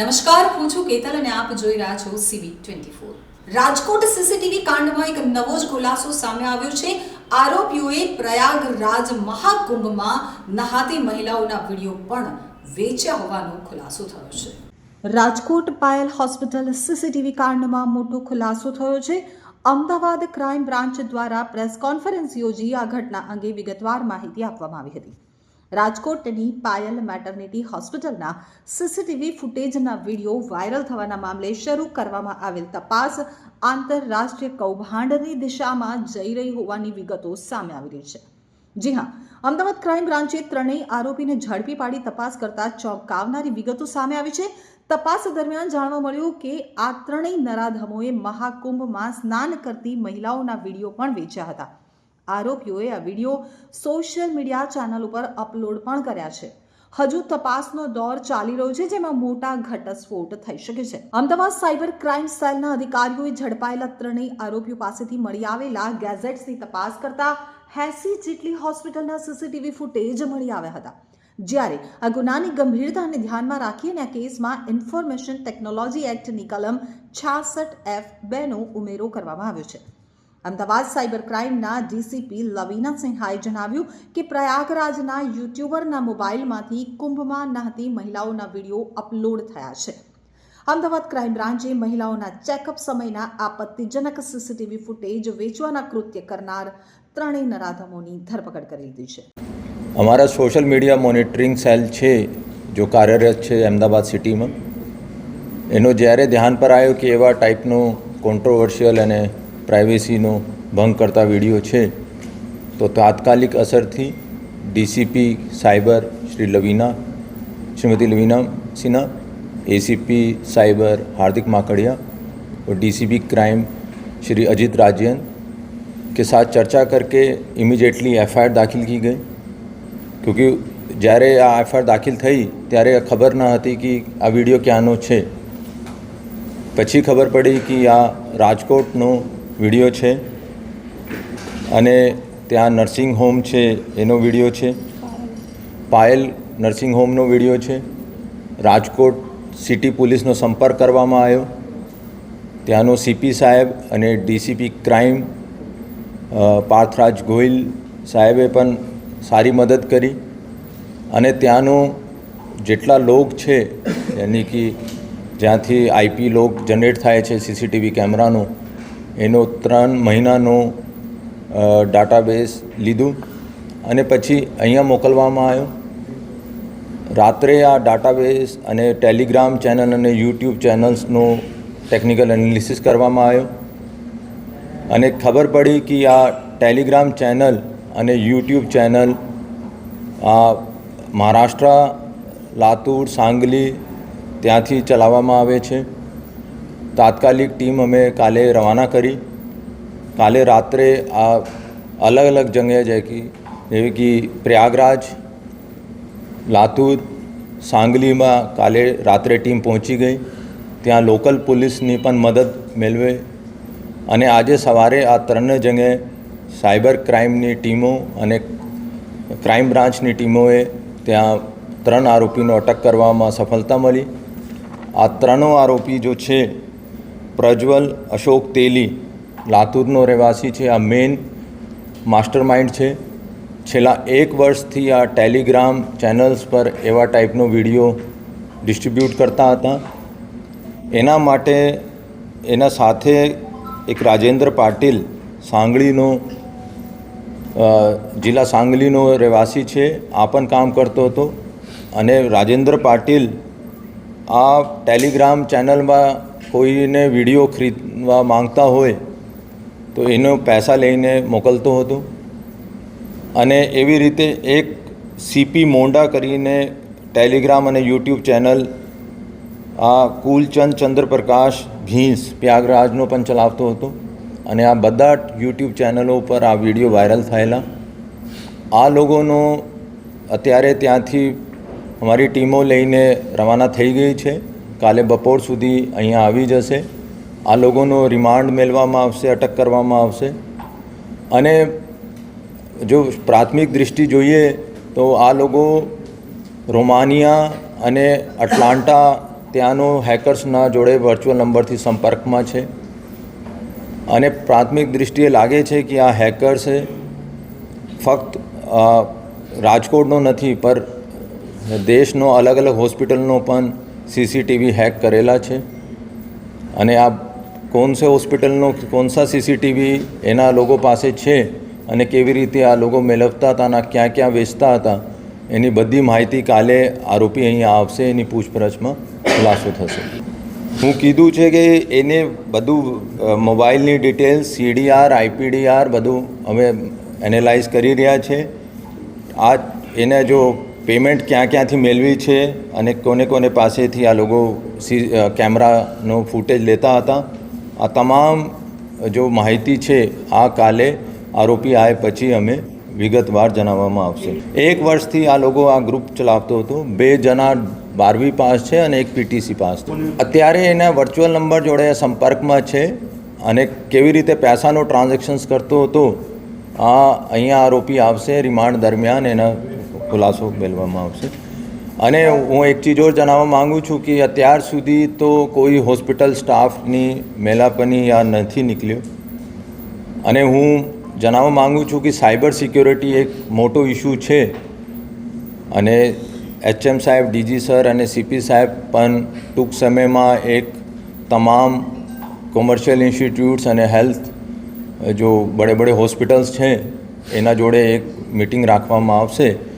નમસ્કાર, હું છું કેતલ અને આપ જોઈ રહ્યા છો CB twenty four Rajkot CCTV કાંડમાં એક નવો જ ખુલાસો સામે આવ્યો છે. આરોપીઓએ પ્રયાગરાજ મહાકુંભમાં નહાતી મહિલાઓના વીડિયો પણ વેચ્યા હોવાનો ખુલાસો થયો છે. રાજકોટ પાયલ હોસ્પિટલ સીસીટીવી કાંડમાં મોટો ખુલાસો થયો છે. અમદાવાદ ક્રાઇમ બ્રાન્ચ દ્વારા પ્રેસ કોન્ફરન્સ યોજી આ ઘટના અંગે વિગતવાર માહિતી આપવામાં આવી હતી. રાજકોટની પાયલ મેટર્નિટી હોસ્પિટલના સીસીટીવી ફૂટેજના વીડિયો વાયરલ થવાના મામલે શરૂ કરવામાં આવેલ તપાસ આંતરરાષ્ટ્રીય કૌભાંડની દિશામાં જઈ રહી હોવાની વિગતો સામે આવી રહી છે. જી હા, અમદાવાદ ક્રાઇમ બ્રાન્ચે ત્રણેય આરોપીને ઝડપી પાડી તપાસ કરતા ચોંકાવનારી વિગતો સામે આવી છે. તપાસ દરમિયાન જાણવા મળ્યું કે આ ત્રણેય નરાધમોએ મહાકુંભમાં સ્નાન કરતી મહિલાઓના વીડિયો પણ વેચ્યા હતા. આરોપીઓએ આ વીડિયો સોશિયલ મીડિયા ચેનલ ઉપર અપલોડ પણ કર્યા છે. હજુ તપાસનો દોર ચાલી રહ્યો છે, જેમાં મોટા ઘટસ્ફોટ થઈ શકે છે. અમદાવાદ સાયબર ક્રાઇમ સેલના અધિકારીઓએ ઝડપાયેલા ત્રણેય આરોપીઓ પાસેથી મળી આવેલા ગેઝેટ્સની તપાસ કરતા એસી જેટલી હોસ્પિટલના સીસીટીવી ફૂટેજ મળી આવ્યા હતા. જ્યારે આ ગુનાની ગંભીરતાને ધ્યાનમાં રાખીને આ કેસમાં ઇન્ફોર્મેશન ટેકનોલોજી એક્ટની કલમ છાસઠ એફ બેનો ઉમેરો કરવામાં આવ્યો છે. અમદાવાદ સાયબર ક્રાઇમના ડીસીપી લવીના સિંહાએ જણાવ્યું કે પ્રયાગરાજના યુટ્યુબરના મોબાઈલમાંથી કુંભમાં નહતી મહિલાઓના વીડિયો અપલોડ થયા છે. અમદાવાદ ક્રાઇમ બ્રાન્ચે મહિલાઓના ચેકઅપ સમયના આપત્તિજનક સીસીટીવી ફૂટેજ વેચવાના કૃત્ય કરનાર ત્રણેય નરાધમોની ધરપકડ કરી લીધી છે. અમારા સોશિયલ મીડિયા મોનિટરિંગ સેલ છે, જો કાર્યરત છે અમદાવાદ સિટીમાં. એનો જ્યારે ધ્યાન પર આવ્યો કે એવા ટાઈપનું કોન્ટ્રોવર્શિયલ અને પ્રાઇવેસીનો ભંગ કરતા વીડિયો છે, તો તાત્કાલિક અસરથી DCP cyber Shri Lavina, Shrimati Lavina Sinha ACP cyber Hardik Makadiya DCP crime Shri Shri Ajit કે સાથ ચર્ચા चर्चा करके ઇમિજિએટલી એફઆઈઆર દાખલ કી ગઈ. ક્યોંકિ જ્યારે આ એફઆઈઆર દાખલ થઈ, ત્યારે ખબર ન હતી કે આ વીડિયો ક્યાંનો છે. પછી ખબર પડી કે આ રાજકોટનો વીડિયો છે અને ત્યાં નર્સિંગ હોમ છે, એનો વીડિયો છે. પાયલ નર્સિંગ હોમનો વીડિયો છે. રાજકોટ સિટી પોલીસનો સંપર્ક કરવામાં આવ્યો. ત્યાંનો સીપી સાહેબ અને ડીસીપી ક્રાઇમ પાર્થરાજ ગોહિલ સાહેબે પણ સારી મદદ કરી. અને ત્યાંનો જેટલા લોક છે, યાની કે જ્યાંથી આઈપી લોક જનરેટ થાય છે સીસીટીવી કેમેરાનો એનો ત્રણ મહિનાનો ડાટાબેઝ લીધું અને પછી અહીંયા મોકલવામાં આવ્યો. રાત્રે આ ડાટાબેઝ અને ટેલિગ્રામ ચેનલ અને યુટ્યુબ ચેનલ્સનો ટેકનિકલ એનાલિસિસ કરવામાં આવ્યો. અને ખબર પડી કે આ ટેલિગ્રામ ચેનલ અને યુટ્યુબ ચેનલ આ મહારાષ્ટ્ર, લાતુર, સાંગલી ત્યાંથી ચલાવવામાં આવે છે. તાત્કાલિક ટીમ અમે કાલે રવાના કરી. કાલે રાત્રે આ અલગ અલગ જગ્યાએ જાય કે, જેવી કે પ્રયાગરાજ, લાતુર, સાંગલીમાં કાલે રાત્રે ટીમ પહોંચી ગઈ. ત્યાં લોકલ પોલીસની પણ મદદ મેળવે. અને આજે સવારે આ ત્રણ જગ્યાએ સાયબર ક્રાઇમની ટીમો અને ક્રાઇમ બ્રાન્ચની ટીમોએ ત્યાં ત્રણ આરોપીનો અટક કરવામાં સફળતા મળી. આ ત્રણો આરોપી જો છે પ્રજ્વલ, અશોક તેલી, લાતુરનો રહેવાસી છે. આ મેઇન માસ્ટર માઇન્ડ છે. છેલ્લા એક વર્ષથી આ ટેલિગ્રામ ચેનલ્સ પર એવા ટાઈપનો વીડિયો ડિસ્ટ્રીબ્યુટ કરતા હતા. એના માટે એના સાથે એક રાજેન્દ્ર પાટીલ સાંગળીનો જિલ્લા સાંગલીનો રહેવાસી છે. આ પણ કામ કરતો હતો. અને રાજેન્દ્ર પાટીલ આ ટેલિગ્રામ ચેનલમાં કોઈને વીડિયો ખરીદવા માંગતા હોય તો એનો પૈસા લઈને મોકલતો હતો. અને એવી રીતે એક સીપી મોંડા કરીને ટેલિગ્રામ અને યુટ્યુબ ચેનલ, આ કુલચંદ ચંદ્રપ્રકાશ ભીંસ પ્રયાગરાજનો પણ ચલાવતો હતો. અને આ બધા યુટ્યુબ ચેનલો ઉપર આ વીડિયો વાયરલ થયેલા. આ લોકોનો અત્યારે ત્યાંથી અમારી ટીમો લઈને રવાના થઈ ગઈ છે. કાલે બપોર સુધી અહીંયા આવી જશે. આ લોકોનો રિમાન્ડ મેળવામાં આવશે, અટક કરવામાં આવશે. અને જો પ્રાથમિક દૃષ્ટિ જોઈએ તો આ લોકો રોમાનિયા અને અટલાન્ટા ત્યાંનો હેકર્સના જોડે વર્ચ્યુઅલ નંબરથી સંપર્કમાં છે. અને પ્રાથમિક દૃષ્ટિએ લાગે છે કે આ હેકર્સે ફક્ત રાજકોટનો નથી, પર દેશનો અલગ અલગ હોસ્પિટલનો પણ સીસીટીવી હેક કરેલા છે. અને આ કોણ સે હોસ્પિટલનો, કોણ સા સીસીટીવી એના લોકો પાસે છે અને કેવી રીતે આ લોકો મેળવતા હતા અને ક્યાં ક્યાં વેચતા હતા, એની બધી માહિતી કાલે આરોપી અહીંયા આવશે, એની પૂછપરછમાં ખુલાસો થશે. હું કીધું છે કે એને બધું મોબાઈલની ડિટેલ્સ, સીડીઆર, આઈપીડીઆર બધું અમે એનાલાઇઝ કરી રહ્યા છે. આ એને જો પેમેન્ટ ક્યાં ક્યાંથી મેળવી છે અને કોને કોને પાસેથી આ લોકો સી કેમેરાનો ફૂટેજ લેતા હતા? આ તમામ જો માહિતી છે, આ કાલે આરોપી આવે પછી અમે વિગતવાર જણાવવામાં આવશે. એક વર્ષથી આ લોકો આ ગ્રુપ ચલાવતો હતો. બે જણા બારવી પાસ છે અને એક પીટીસી પાસ છે. અત્યારે એના વર્ચ્યુઅલ નંબર જોડે સંપર્કમાં છે અને કેવી રીતે પૈસાનો ટ્રાન્ઝેક્શન્સ કરતો હતો, આ અહીંયા આરોપી આવશે રિમાન્ડ દરમિયાન એના ખુલાસો મેળવવામાં આવશે. અને હું એક ચીજ ઓર જણાવવા માગું છું કે અત્યાર સુધી તો કોઈ હોસ્પિટલ સ્ટાફની મેલાપની આ નથી નીકળ્યો. અને હું જણાવવા માગું છું કે સાયબર સિક્યોરિટી એક મોટો ઇશ્યુ છે. અને એચએમ સાહેબ, ડીજી સર અને સીપી સાહેબ પણ ટૂંક સમયમાં એક તમામ કોમર્શિયલ ઇન્સ્ટિટ્યૂટ્સ અને હેલ્થ જો બડે બડે હોસ્પિટલ્સ છે, એના જોડે એક મિટિંગ રાખવામાં આવશે.